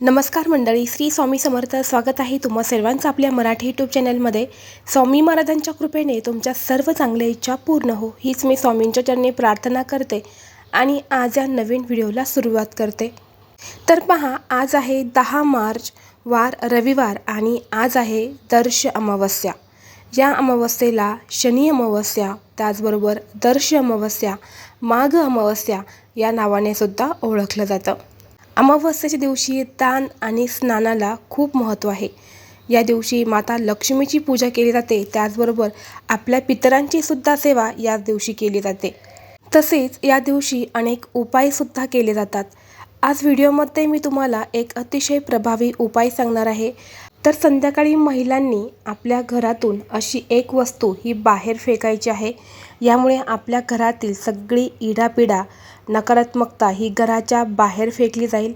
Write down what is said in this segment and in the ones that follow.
नमस्कार मंडळी श्री स्वामी समर्थ स्वागत आहे तुम्हा सर्वांचं आपल्या मराठी यूट्यूब चॅनलमध्ये स्वामी महाराजांच्या कृपेने तुमच्या सर्व चांगल्या इच्छा पूर्ण हो हीच मी स्वामींच्या चरणी प्रार्थना करते आणि आज या नवीन व्हिडिओला सुरुवात करते. तर पहा आज आहे दहा मार्च वार रविवार आणि आज आहे दर्श अमावस्या. या अमावस्येला शनी अमावस्या त्याचबरोबर दर्श अमावस्या माघ अमावस्या या नावाने सुद्धा ओळखलं जातं. अमावस्येच्या दिवशी दान आणि स्नानाला खूप महत्त्व आहे. या दिवशी माता लक्ष्मीची पूजा केली जाते. त्याचबरोबर आपल्या पितरांची सुद्धा सेवा याच दिवशी केली जाते. तसेच या दिवशी अनेक उपायसुद्धा केले जातात. आज व्हिडिओमध्ये मी तुम्हाला एक अतिशय प्रभावी उपाय सांगणार आहे. तर संध्याकाळी महिलांनी आपल्या घरातून अशी एक वस्तू ही बाहेर फेकायची आहे. यामुळे आपल्या घरातील सगळी इडापिडा नकारात्मकता ही घराच्या बाहेर फेकली जाईल.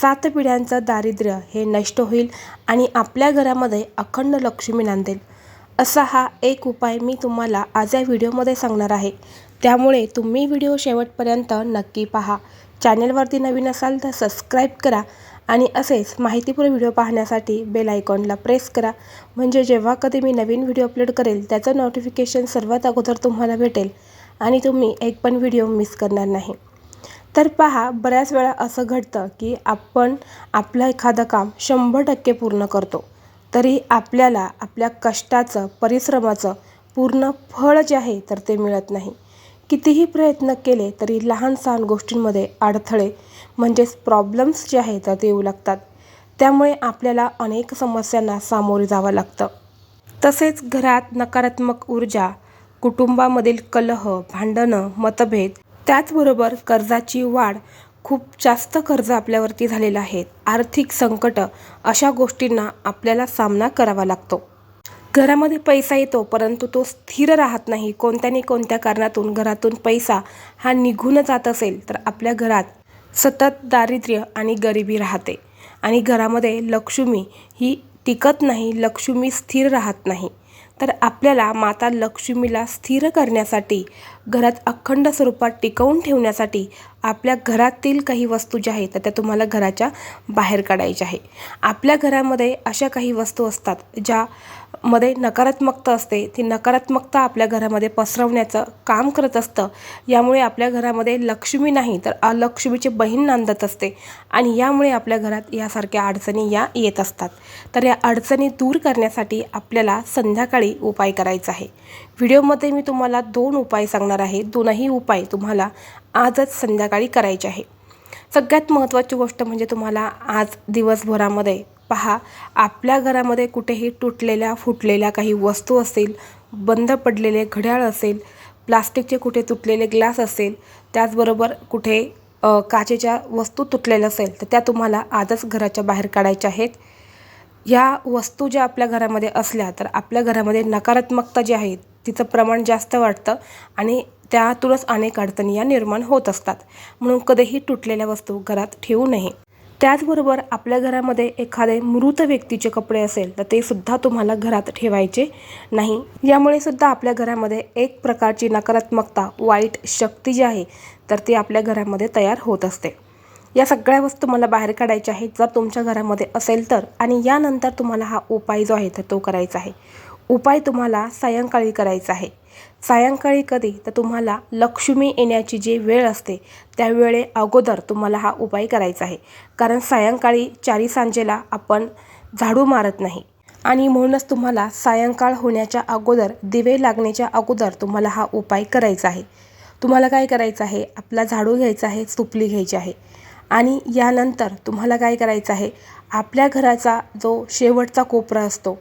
सात पिढ्यांचं दारिद्र्य हे नष्ट होईल आणि आपल्या घरामध्ये अखंड लक्ष्मी नांदेल. असा हा एक उपाय मी तुम्हाला आज या व्हिडिओमध्ये सांगणार आहे. त्यामुळे तुम्ही व्हिडिओ शेवटपर्यंत नक्की पहा. चॅनेलवरती नवीन असाल तर सबस्क्राईब करा आणि असेच माहितीपूर्ण व्हिडिओ पाहण्यासाठी बेल आयकॉनला प्रेस करा. म्हणजे जेव्हा कधी मी नवीन व्हिडिओ अपलोड करेल त्याचं नोटिफिकेशन सर्वात अगोदर तुम्हाला भेटेल आणि तुम्ही एक पण व्हिडिओ मिस करणार नाही. तर पहा बऱ्याच वेळा असं घडतं की आपण आपलं एखादं काम शंभर टक्के पूर्ण करतो तरी आपल्याला आपल्या कष्टाचं परिश्रमाचं पूर्ण फळ जे आहे तर ते मिळत नाही. कितीही प्रयत्न केले तरी लहान सहान गोष्टींमध्ये अडथळे म्हणजेच प्रॉब्लेम्स जे आहेत तर ते येऊ लागतात. त्यामुळे आपल्याला अनेक समस्यांना सामोरे जावं लागतं. तसेच घरात नकारात्मक ऊर्जा कुटुंबामधील कलह भांडणं मतभेद त्याचबरोबर कर्जाची वाढ खूप जास्त कर्ज आपल्यावरती झालेलं आहे. आर्थिक संकट अशा गोष्टींना आपल्याला सामना करावा लागतो. घरामध्ये पैसा येतो परंतु तो स्थिर राहत नाही. कोणत्याने कोणत्या कारणातून घरातून पैसा हा निघून जात असेल तर आपल्या घरात सतत दारिद्र्य आणि गरिबी राहते. आणि घरामध्ये लक्ष्मी ही टिकत नाही लक्ष्मी स्थिर राहत नाही. तर आपल्याला माता लक्ष्मीला स्थिर करण्यासाठी घरात अखंड स्वरूपात टिकवून ठेवण्यासाठी आपल्या घरातील काही वस्तू ज्या आहेत तर त्या तुम्हाला घराच्या बाहेर काढायच्या आहे आपल्या घरामध्ये अशा काही वस्तू असतात ज्या मध्ये नकारात्मकता असते. ती नकारात्मकता आपल्या घरामध्ये पसरवण्याचं काम करत असतं. यामुळे आपल्या घरामध्ये लक्ष्मी नाही तर अलक्ष्मीची बहीण नांदत असते. आणि यामुळे आपल्या घरात यासारख्या अडचणी या येत असतात. तर या अडचणी दूर करण्यासाठी आपल्याला संध्याकाळी उपाय करायचा आहे. व्हिडिओमध्ये मी तुम्हाला दोन उपाय सांगणार आहे. दोनही उपाय तुम्हाला आजच संध्याकाळी करायचे आहे. सगळ्यात महत्त्वाची गोष्ट म्हणजे तुम्हाला आज दिवसभरामध्ये पहा आपल्या घरामध्ये कुठेही तुटलेल्या फुटलेल्या काही वस्तू असतील बंद पडलेले घड्याळ असेल प्लास्टिकचे कुठे तुटलेले ग्लास असेल त्याचबरोबर कुठे काचेच्या वस्तू तुटलेल्या असेल तर त्या तुम्हाला आजच घराच्या बाहेर काढायच्या आहेत. या वस्तू ज्या आपल्या घरामध्ये असल्या तर आपल्या घरामध्ये नकारात्मकता जी आहे तिचं प्रमाण जास्त वाटतं आणि त्यातूनच अनेक अडचणी या निर्माण होत असतात. म्हणून कधीही तुटलेल्या वस्तू घरात ठेवू नये. त्याचबरोबर आपल्या घरामध्ये एखादे मृत व्यक्तीचे कपडे असेल तर ते सुद्धा तुम्हाला घरात ठेवायचे नाही. यामुळे सुद्धा आपल्या घरामध्ये एक प्रकारची नकारात्मकता वाईट शक्ती जी आहे तर ती आपल्या घरामध्ये तयार होत असते. या सगळ्या वस्तू मला बाहेर काढायच्या आहेत. जर तुमच्या घरामध्ये असेल तर. आणि यानंतर तुम्हाला हा उपाय जो आहे तर तो करायचा आहे. उपाय तुम्हाला सायंकाळी करायचा आहे. सायंकाळी कधी? तर तुम्हाला लक्ष्मी येण्याची जी वेळ असते त्यावेळे अगोदर तुम्हाला हा उपाय करायचा आहे. कारण सायंकाळी चारी सांजेला आपण झाडू मारत नाही. आणि म्हणूनच तुम्हाला सायंकाळ होण्याच्या अगोदर दिवे लागण्याच्या अगोदर तुम्हाला हा उपाय करायचा आहे. तुम्हाला काय करायचं आहे? आपला झाडू घ्यायचा आहे सुपली घ्यायची आहे. आणि यानंतर तुम्हाला काय करायचं आहे? आपल्या घराचा जो शेवटचा कोपरा असतो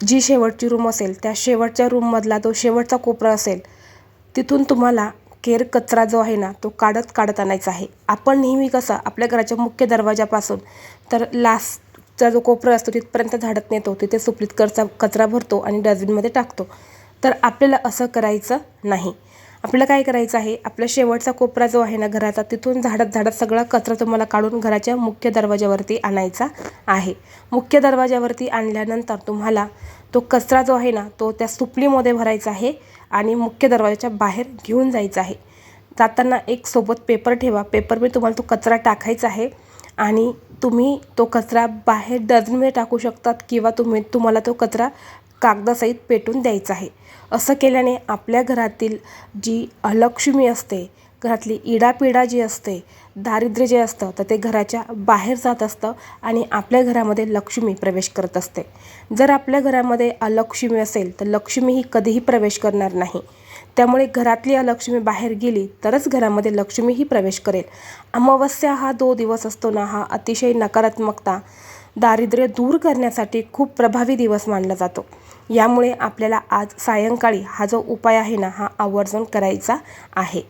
जी शेवटची रूम असेल त्या शेवटच्या रूममधला तो शेवटचा कोपरा असेल तिथून तुम्हाला केर कचरा जो आहे ना तो काढत काढत आणायचा आहे. आपण नेहमी कसं आपल्या घराच्या मुख्य दरवाजापासून तर लास्टचा जो कोपरा असतो तिथपर्यंत झाडत नेतो तिथे सुपलीत कचरा कचरा भरतो आणि डस्टबिनमध्ये टाकतो. तर आपल्याला असं करायचं नाही. आपल्याला काय करायचं आहे? आपला शेवटचा कोपरा जो आहे ना घराचा तिथून झाडत झाडत सगळा कचरा तुम्हाला काढून घराच्या मुख्य दरवाजावरती आणायचा आहे. मुख्य दरवाजावरती आणल्यानंतर तुम्हाला तो कचरा जो आहे ना तो त्या सुपलीमध्ये भरायचा आहे आणि मुख्य दरवाजाच्या बाहेर घेऊन जायचा आहे. जाताना एक सोबत पेपर ठेवा. पेपरमध्ये तुम्हाला तो कचरा टाकायचा आहे आणि तुम्ही तो कचरा बाहेर डस्टबिनमध्ये टाकू शकतात किंवा तुम्ही तुम्हाला तो कचरा कागदासहित पेटून द्यायचं आहे. असं केल्याने आपल्या घरातील जी अलक्ष्मी असते घरातली इडापिडा जी असते दारिद्र्य जे असतं तर ते घराच्या बाहेर जात असतं आणि आपल्या घरामध्ये लक्ष्मी प्रवेश करत असते. जर आपल्या घरामध्ये अलक्ष्मी असेल तर लक्ष्मी ही कधीही प्रवेश करणार नाही. त्यामुळे घरातली अलक्ष्मी बाहेर गेली तरच घरामध्ये लक्ष्मीही प्रवेश करेल. अमावस्या हा दो दिवस असतो ना हा अतिशय नकारात्मकता दारिद्र्य दूर करण्यासाठी खूप प्रभावी दिवस मानला जातो. यामुळे आपल्याला आज सायंकाळी हा जो उपाय आहे ना हा आवर्जून करायचा आहे.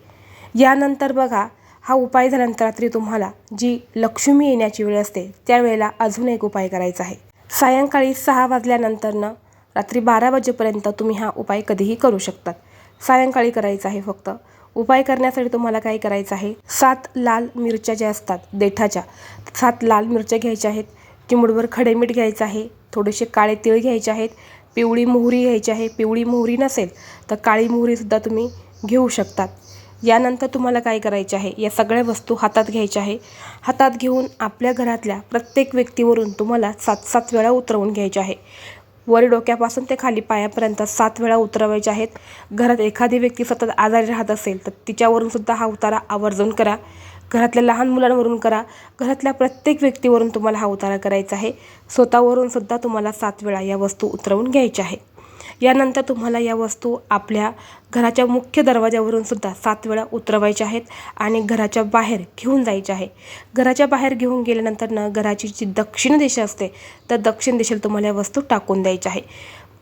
यानंतर बघा हा उपाय झाल्यानंतर रात्री तुम्हाला जी लक्ष्मी येण्याची वेळ असते त्यावेळेला अजून एक उपाय करायचा आहे. सायंकाळी सहा वाजल्यानंतरनं रात्री बारा वाजेपर्यंत तुम्ही हा उपाय कधीही करू शकतात. सायंकाळी करायचा आहे फक्त. उपाय करण्यासाठी तुम्हाला काय करायचं आहे? सात लाल मिरच्या ज्या असतात देठाच्या सात लाल मिरच्या घ्यायच्या आहेत. चिमुडभर खडे मीठ घ्यायचं आहे. थोडेसे काळे तीळ घ्यायचे आहेत. पिवळी मोहरी घ्यायची आहे पिवळी मोहरी नसेल तर काळी मोहरीसुद्धा तुम्ही घेऊ शकतात. यानंतर तुम्हाला काय करायचे आहे? या सगळ्या वस्तू हातात घ्यायच्या आहे. हातात घेऊन आपल्या घरातल्या प्रत्येक व्यक्तीवरून तुम्हाला सात सात वेळा उतरवून घ्यायचे आहे. वर डोक्यापासून ते खाली पायापर्यंत सात वेळा उतरवायचे आहेत. घरात एखादी व्यक्ती सतत आजारी राहत असेल तर तिच्यावरून सुद्धा हा उतारा आवर्जून करा. घरातल्या लहान मुलांवरून करा. घरातल्या प्रत्येक व्यक्तीवरून तुम्हाला हा उतारा करायचा आहे. स्वतःवरून सुद्धा तुम्हाला सात वेळा या वस्तू उतरवून घ्यायच्या आहे. यानंतर तुम्हाला या वस्तू आपल्या घराच्या मुख्य दरवाज्यावरून सुद्धा सात वेळा उतरवायच्या आहेत आणि घराच्या बाहेर घेऊन जायच्या आहे. घराच्या बाहेर घेऊन गेल्यानंतर न घराची जी दक्षिण दिशा असते तर दक्षिण दिशेला तुम्हाला या वस्तू टाकून द्यायच्या आहे.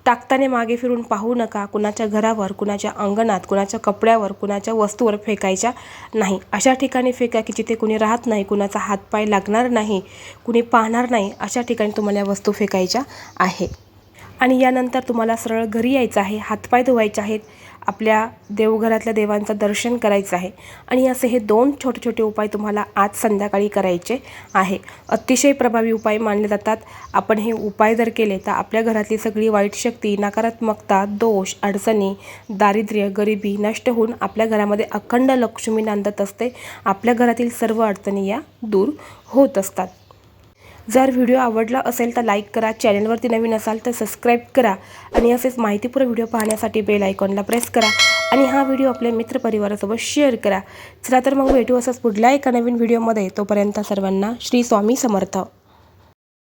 टाकताना मागे फिरून पाहू नका. कुणाच्या घरावर कुणाच्या अंगणात कुणाच्या कपड्यावर कुणाच्या वस्तूवर फेकायच्या नाही. अशा ठिकाणी फेका की जिथे कुणी राहत नाही कुणाचा हातपाय लागणार नाही कुणी पाहणार नाही अशा ठिकाणी तुम्हाला या वस्तू फेकायच्या आहे आणि यानंतर तुम्हाला सरळ घरी यायचं आहे हातपाय धुवायचे आहेत आपल्या देवघरातल्या देवांचं दर्शन करायचं आहे. आणि असे हे दोन छोटे छोटे उपाय तुम्हाला आज संध्याकाळी करायचे आहे. अतिशय प्रभावी उपाय मानले जातात. आपण हे उपाय जर केले तर आपल्या घरातली सगळी वाईट शक्ती नकारात्मकता दोष अडचणी दारिद्र्य गरिबी नष्ट होऊन आपल्या घरामध्ये अखंड लक्ष्मी नांदत असते. आपल्या घरातील सर्व अडचणी या दूर होत असतात. जर व्हिडिओ आवडला असेल तर लाईक करा चॅनलवरती नवीन असाल तर सबस्क्राईब करा आणि असेच माहितीपूर्ण व्हिडिओ पाहण्यासाठी बेल आयकॉनला प्रेस करा आणि हा व्हिडिओ आपल्या मित्रपरिवारासोबत शेअर करा. चला तर मग भेटू असंच पुढल्या एका नवीन व्हिडिओमध्ये. तोपर्यंत सर्वांना श्री स्वामी समर्थ.